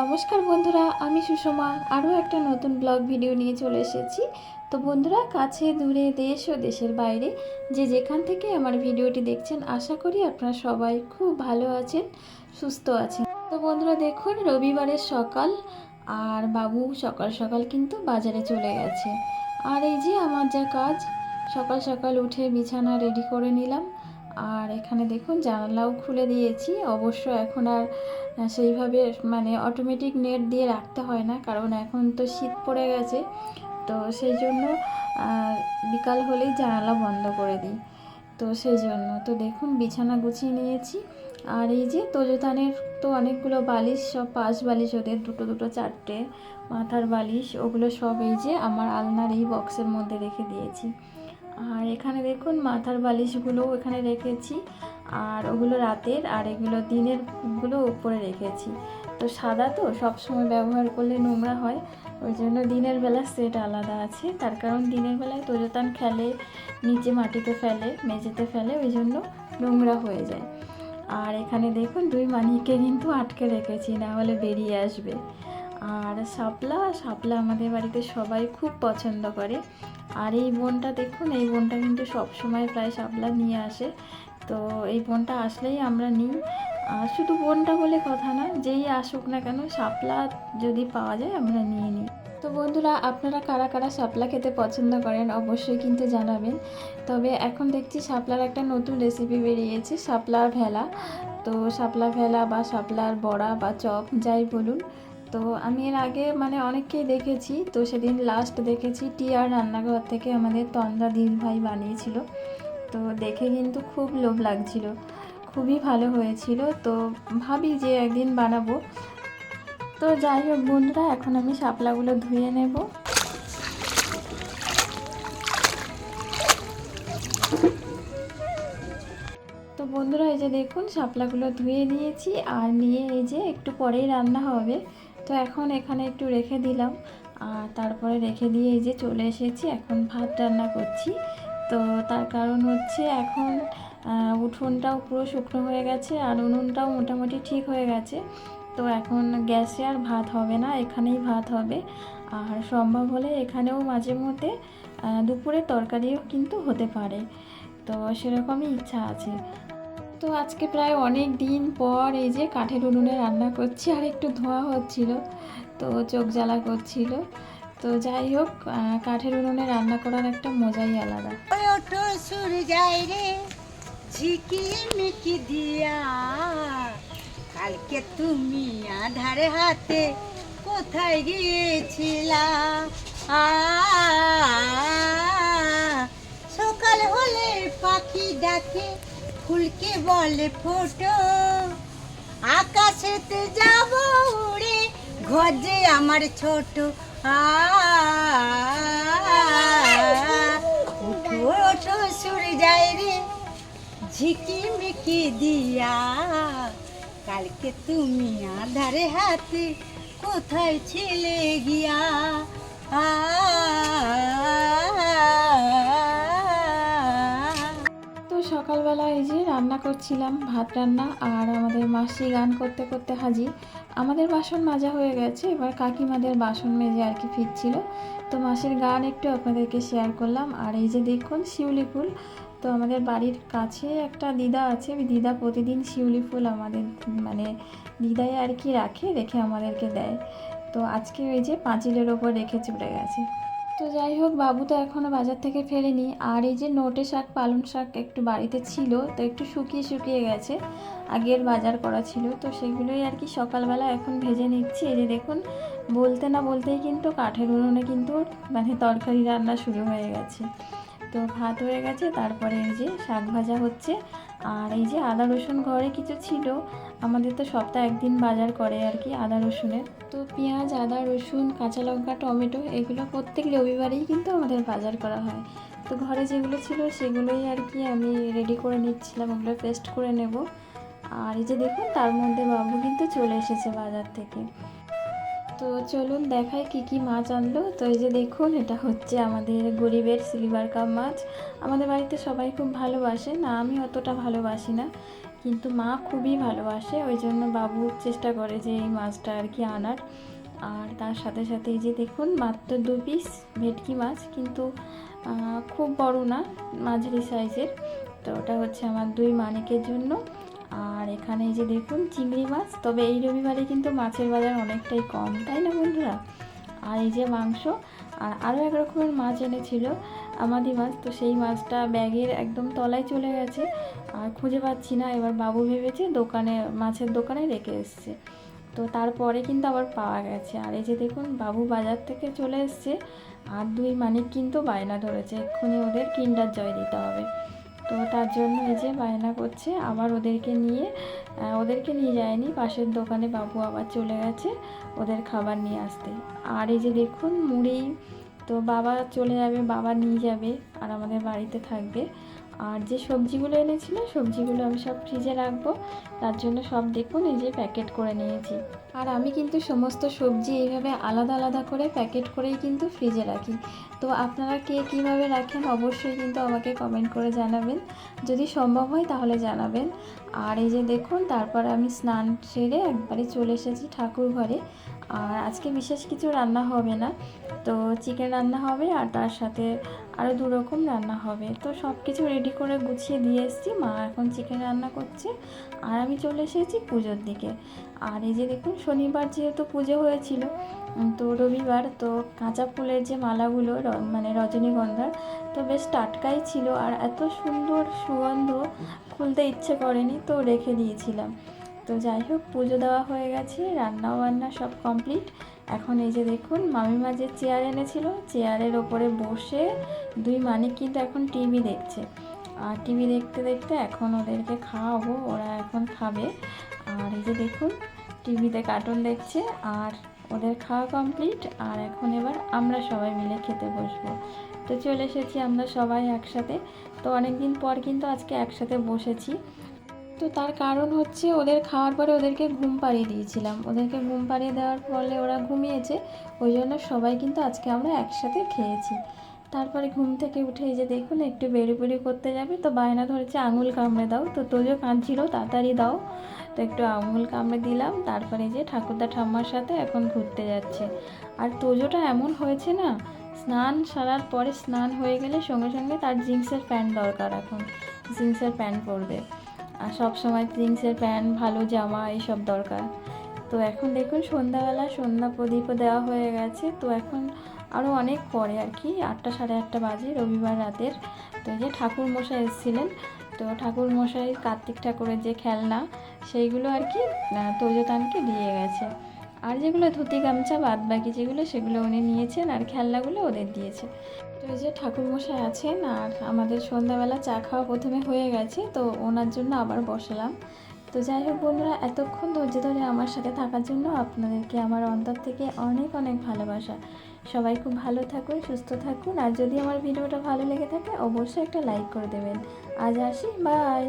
নমস্কার বন্ধুরা, আমি সুষমা। আরও একটা নতুন ব্লগ ভিডিও নিয়ে চলে এসেছি। তো বন্ধুরা, কাছে, দূরে, দেশ ও দেশের বাইরে যে যেখান থেকে আমার ভিডিওটি দেখছেন, আশা করি আপনারা সবাই খুব ভালো আছেন, সুস্থ আছেন। তো বন্ধুরা, দেখুন, রবিবারের সকাল আর বাবু সকাল সকাল কিন্তু বাজারে চলে গেছে। আর এই যে আমার যা কাজ, সকাল সকাল উঠে বিছানা রেডি করে নিলাম। আর এখানে দেখুন জানালাও খুলে দিয়েছি। অবশ্য এখন আর সেইভাবে মানে অটোমেটিক নেট দিয়ে রাখতে হয় না, কারণ এখন তো শীত পড়ে গেছে। তো সেই জন্য বিকাল হলেই জানালা বন্ধ করে দিই। তো সেই জন্য, তো দেখুন বিছানা গুছিয়ে নিয়েছি। আর এই যে তোজোতানের তো অনেকগুলো বালিশ, সব পাশ বালিশ, ওদের দুটো দুটো চারটে মাথার বালিশ, ওগুলো সব এই যে আমার আলনার এই বক্সের মধ্যে রেখে দিয়েছি। আর এখানে দেখুন মাথার বালিশগুলো এখানে রেখেছি, আর ওগুলো রাতের, আর এগুলো দিনেরগুলো উপরে রেখেছি। তো সাদা তো সব সময় ব্যবহার করলে নোংরা হয়, ওই জন্য দিনের বেলা সেট আলাদা আছে। তার কারণ দিনের বেলায় তোজতান খেলে নিচে মাটিতে ফেলে, মেঝেতে ফেলে, ওই জন্য নোংরা হয়ে যায়। আর এখানে দেখুন দুই মানিকে কিন্তু আটকে রেখেছি, না হলে বেরিয়ে আসবে। আর শাপলা শাপলা আমাদের বাড়িতে সবাই খুব পছন্দ করে। আর এই বোনটা দেখুন, এই বোনটা কিন্তু সব সময় প্রায় শাপলা নিয়ে আসে। তো এই বোনটা আসলেই আমরা নিই। আর শুধু বোনটা বলে কথা না যেই আসুক না কেন, শাপলা যদি পাওয়া যায়, আমরা নিয়ে নিই। তো বন্ধুরা, আপনারা কারা কারা শাপলা খেতে পছন্দ করেন, অবশ্যই কিন্তু জানাবেন। তবে এখন দেখছি শাপলার একটা নতুন রেসিপি বেরিয়েছে, শাপলার ভেলা। তো শাপলা ভেলা বা শাপলার বড়া বা চপ, যাই বলুন। তো আমি এর আগে মানে অনেককেই দেখেছি। তো সেদিন লাস্ট দেখেছি টিয়ার রান্নাঘর থেকে আমাদের তন্দা দিল ভাই বানিয়েছিল। তো দেখে কিন্তু খুব লোভ লাগছিল। খুবই ভালো হয়েছিল। তো ভাবি যে একদিন বানাবো। তো যাই হোক বন্ধুরা, এখন আমি শাপলাগুলো ধুয়ে নেব। তো বন্ধুরা, এই যে দেখুন, শাপলাগুলো ধুয়ে নিয়েছি। আর নিয়ে এই যে একটু পরেই রান্না হবে। তো এখন এখানে একটু রেখে দিলাম। আর তারপরে রেখে দিয়ে এই যে চলে এসেছি এখন ভাত রান্না করছি। তো তার কারণ হচ্ছে এখন উঠোনটাও পুরো শুকনো হয়ে গেছে আর উনুনটাও মোটামুটি ঠিক হয়ে গেছে। তো এখন গ্যাসে আর ভাত হবে না এখানেই ভাত হবে। আর সম্ভব হলে এখানেও মাঝে মধ্যে আহ, দুপুরের তরকারিও কিন্তু হতে পারে। তো সেরকমই ইচ্ছা আছে। তো আজকে প্রায় অনেক দিন পর এই যে কাঠের উনুনে রান্না করছি, আর একটু ধোঁয়া হচ্ছিল, তো চোখ জ্বালা করছিল। তো যাই হোক কাঠের উনুনে রান্না করার একটা মজাই আলাদা। রে দিয়া। কালকে তুমি আধারে হাতে কোথায় গিয়েছিলা? সকাল হলে পাখি ডাকে ফুলকে বলে ফোটো। আকাশেতে যাব উড়ে যে আমার ছোট ওঠো সুর যায় রে ঝিকি মিকি দিয়া। কালকে তুমি আধারে হাতে কোথায় ছিলে গিয়া? আ। সকালবেলা এই যে রান্না করছিলাম, ভাত রান্না আর আমাদের মাসি গান করতে করতে হাজির। আমাদের বাসন মাজা হয়ে গেছে, এবার কাকিমাদের বাসন মেজে আর কি ফিরছিল। তো মাসির গান একটু আপনাদেরকে শেয়ার করলাম। আর এই যে দেখুন শিউলি ফুল, তো আমাদের বাড়ির কাছে একটা দিদা আছে, ওই দিদা প্রতিদিন শিউলি ফুল আমাদের মানে দিদাই আর কি রাখে, রেখে আমাদেরকে দেয়। তো আজকে ওই যে পাঁচিলের ওপর রেখে চলে গেছে। তো যাই হোক, বাবু তো এখনও বাজার থেকে ফেরেনি। আর এই যে নোটে শাক, পালং শাক একটু বাড়িতে ছিল, তো একটু শুকিয়ে শুকিয়ে গেছে। আগের বাজার করা ছিল, তো সেগুলোই আর কি সকালবেলা এখন ভেজে নিচ্ছি। এই যে দেখুন, বলতে না বলতেই কিন্তু কাঠের উনুনে কিন্তু মানে তরকারি রান্না শুরু হয়ে গেছে। তো ভাত হয়ে গেছে, তারপরে এই যে শাক ভাজা হচ্ছে। আর এই যে আদা রসুন ঘরে কিছু ছিল, আমাদের তো সপ্তাহে একদিন বাজার করে আর কি আদা রসুনের। তো পেঁয়াজ, আদা রসুন, কাঁচা লঙ্কা, টমেটো, এগুলো প্রত্যেক রবিবারেই কিন্তু আমাদের বাজার করা হয়। তো ঘরে যেগুলো ছিল সেগুলোই আর কি আমি রেডি করে নিচ্ছিলাম, ওগুলো পেস্ট করে নেব। আর এই যে দেখুন, তার মধ্যে বাবু কিন্তু চলে এসেছে বাজার থেকে। তো চলুন দেখাই কি কি মাছ আনলো। তো এই যে দেখুন, এটা হচ্ছে আমাদের গরিবের সিলভার কাপ মাছ। আমাদের বাড়িতে সবাই খুব ভালোবাসে। না, আমি অতটা ভালোবাসি না, কিন্তু মা খুবই ভালোবাসে। ওই জন্য বাবু চেষ্টা করে যে এই মাছটা আর কি আনার। আর তার সাথে সাথে এই যে দেখুন, মাত্র দু পিস ভেটকি মাছ, কিন্তু খুব বড় না, মাঝারি সাইজের তো ওটা হচ্ছে আমার দুই মানিকের জন্য। আর এখানে যে দেখুন চিংড়ি মাছ, তবে এই রবিবারে কিন্তু মাছের বাজার অনেকটাই কম, তাই না বন্ধুরা? আর এই যে মাংস, আর আরও এক রকমের মাছ এনেছিল আমাদি মাছ, তো সেই মাছটা ব্যাগের একদম তলায় চলে গেছে, আর খুঁজে পাচ্ছি না, এবার বাবু ভেবেছে দোকানে, মাছের দোকানে রেখে এসছে। তো তারপরে কিন্তু আবার পাওয়া গেছে, আর এই যে দেখুন বাবু বাজার থেকে চলে এসছে, আর দুই মানিক কিন্তু বায়না ধরেছে, এক্ষুনি ওদের কিন্ডার জয় দিতে হবে। তো তার জন্য এই যে বায়না করছে, আবার ওদেরকে নিয়ে ওদেরকে নিয়ে যায়নি। পাশের দোকানে বাবু আবার চলে গেছে ওদের খাবার নিয়ে আসতে। আর এই যে দেখুন, মুড়ি, তো বাবা চলে যাবে, বাবা নিয়ে যাবে আর আমাদের বাড়িতে থাকবে। আর যে সবজিগুলো এনেছিল, সবজিগুলো আমি সব ফ্রিজে রাখব। তার জন্য সব দেখুন, এই যে প্যাকেট করে নিয়েছি। আর আমি কিন্তু সমস্ত সবজি এইভাবে আলাদা আলাদা করে প্যাকেট করেই কিন্তু ফ্রিজে রাখি। তো আপনারা কে কীভাবে রাখেন অবশ্যই কিন্তু আমাকে কমেন্ট করে জানাবেন। যদি সম্ভব হয় তাহলে জানাবেন। আর এই যে দেখুন, তারপর আমি স্নান সেরে একবারে চলে এসেছি ঠাকুর ঘরে। আর আজকে বিশেষ কিছু রান্না হবে না। তো চিকেন রান্না হবে আর তার সাথে আরও দু রকম রান্না হবে। তো সব কিছু রেডি করে গুছিয়ে দিয়ে এসেছি। মা এখন চিকেন রান্না করছে। আর আমি চলে এসেছি পুজোর দিকে। আর এই যে দেখুন, শনিবার যেহেতু পুজো হয়েছিল তো রবিবার, তো কাঁচা ফুলের যে মালাগুলো মানে রজনীগন্ধার, তো বেশ টাটকাই ছিল। আর এত সুন্দর সুগন্ধ খুলতে ইচ্ছে করেনি, তো রেখে দিয়েছিলাম। তো যাই হোক, পুজো দেওয়া হয়ে গেছে, রান্না বান্না সব কমপ্লিট। এখন এই যে দেখুন, মামিমা যে চেয়ার এনেছিল, চেয়ারের ওপরে বসে দুই মানিক কিন্তু এখন টিভি দেখছে। টিভি দেখতে দেখতে এখন ওদেরকে খাওয়াবো, ওরা এখন খাবে। আর এই যে দেখুন, টিভিতে কার্টুন দেখছে, আর ওদের খাওয়া কমপ্লিট আর এখন এবার আমরা সবাই মিলে খেতে বসবো। তো চলে এসেছি আমরা সবাই একসাথে। তো অনেক দিন পর কিন্তু আজকে একসাথে বসেছি। তো তার কারণ হচ্ছে ওদের খাওয়ার পরে ওদেরকে ঘুম পাড়িয়ে দিয়েছিলাম। ওদেরকে ঘুম পাড়িয়ে দেওয়ার ফলে ওরা ঘুমিয়েছে। ওই জন্য সবাই কিন্তু আজকে আমরা একসাথে খেয়েছি। তারপরে ঘুম থেকে উঠে যে দেখুন, একটু বেরি বেরি করতে যাবে। তো বায়না ধরেছে, আঙুল কামড়ে দাও। তো তোজো কাঁদছিল, তাড়াতাড়ি দাও। তো একটু আঙুল কামড়ে দিলাম, তারপরে যে ঠাকুরদা ঠাম্মার সাথে এখন ঘুরতে যাচ্ছে। আর তোজোটা এমন হয়েছে না, স্নান সারার পরে স্নান হয়ে গেলে সঙ্গে সঙ্গে তার জিন্সের প্যান্ট দরকার এখন। জিন্সের প্যান্ট পরবে। আর সব সময় জিন্সের প্যান্ট, ভালো জামা এইসব দরকার। তো এখন দেখুন, সন্ধ্যাবেলা সন্ধ্যা প্রদীপও দেওয়া হয়ে গেছে। তো এখন আরও অনেক পরে আর কি, আটটা সাড়ে আটটা বাজে রবিবার রাতের। তো যে ঠাকুর মশাই এসেছিলেন, তো ঠাকুর মশাই কার্তিক ঠাকুরের যে খেলনা, সেইগুলো আর কি তোজতানকে দিয়ে গেছে। আর যেগুলো ধুতি গামছা বাদ বাকি যেগুলো, সেগুলো উনি নিয়েছেন আর খেলনাগুলো ওদের দিয়েছে। তো যে ঠাকুরমশাই আছেন আর আমাদের সন্ধ্যাবেলা চা খাওয়া প্রথমে হয়ে গেছে, তো ওনার জন্য আবার বসালাম। তো যাই হোক বন্ধুরা, এতক্ষণ ধৈর্য ধরে আমার সাথে থাকার জন্য আপনাদেরকে আমার অন্তর থেকে অনেক অনেক ভালোবাসা। সবাই খুব ভালো থাকুন, সুস্থ থাকুন, আর যদি আমার ভিডিওটা ভালো লেগে থাকে অবশ্যই একটা লাইক করে দেবেন। আজ আসি, বাই!